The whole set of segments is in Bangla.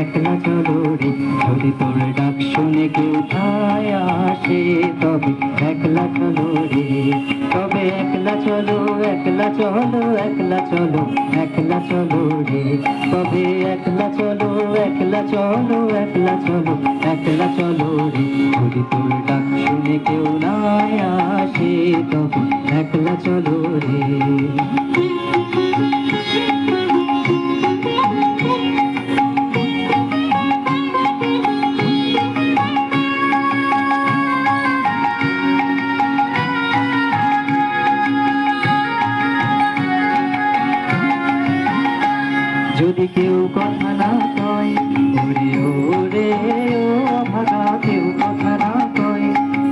একলা চলো যদি তোর ডাক শুনে কেউ ঠায় আসে, তবে একলা চলো তবে একলা চলো একলা চলো একলা চলো একলা চলো রে তবে একলা চলো একলা চলো একলা চলো একলা চলো রে যদি তোর ডাক শুনে কেউ না আসে, তবে একলা চলো রে যদি কেউ কথা না কয়, ওরে ওরে, ও অভাগা কেউ কথা না কয়।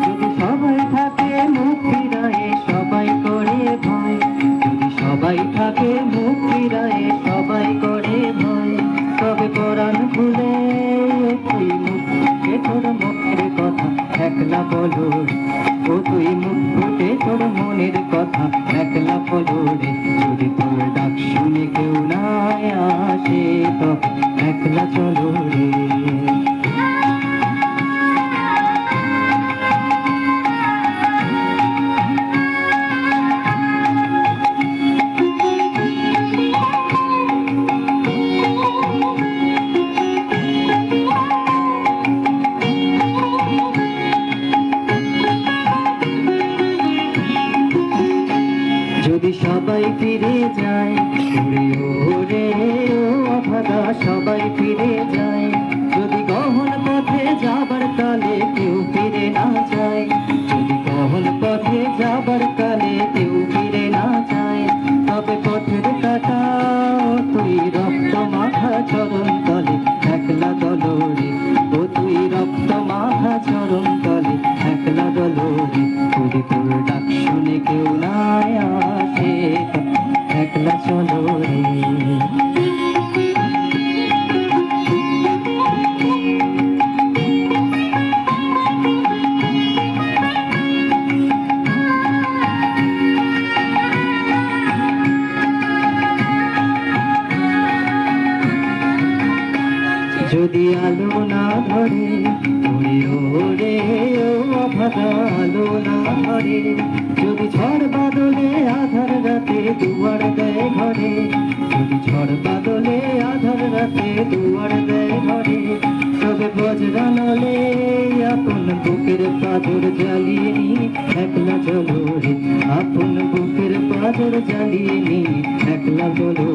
যদি সবাই থাকে মুখ ফিরায়ে, সবাই করে ভয়। যদি সবাই থাকে মুখ ফিরায়ে, সবাই করে ভয়। তবে কোরআন খুলে তুই মুখে তোর মুখের কথা, একলা বলো। ও তুই মুখ ফুটে তোর মনের কথা, একলা বলো রে। আসে তবে একলা চলো সবাই ফিরে যায়। ওরে ওরে, ও অভাগা সবাই ফিরে যায়। যদি গহন পথে যাবার কালে যদি তোর ডাক শুনে কেউ নাই আসে। একলা চলো রে। যদি আলো না ধরে ওরে। ও না বাদলে আধার দুয়ার দেয় ঘরে, যদি বাদলে আধার রাতে দুয়ার দেয় ঘরে, তবে বজ্রানলে আপন বুকের পাথর জ্বালিয়ে নি, একলা চলো আপন বুকের পাথর জ্বালিয়ে নি, একলা চলো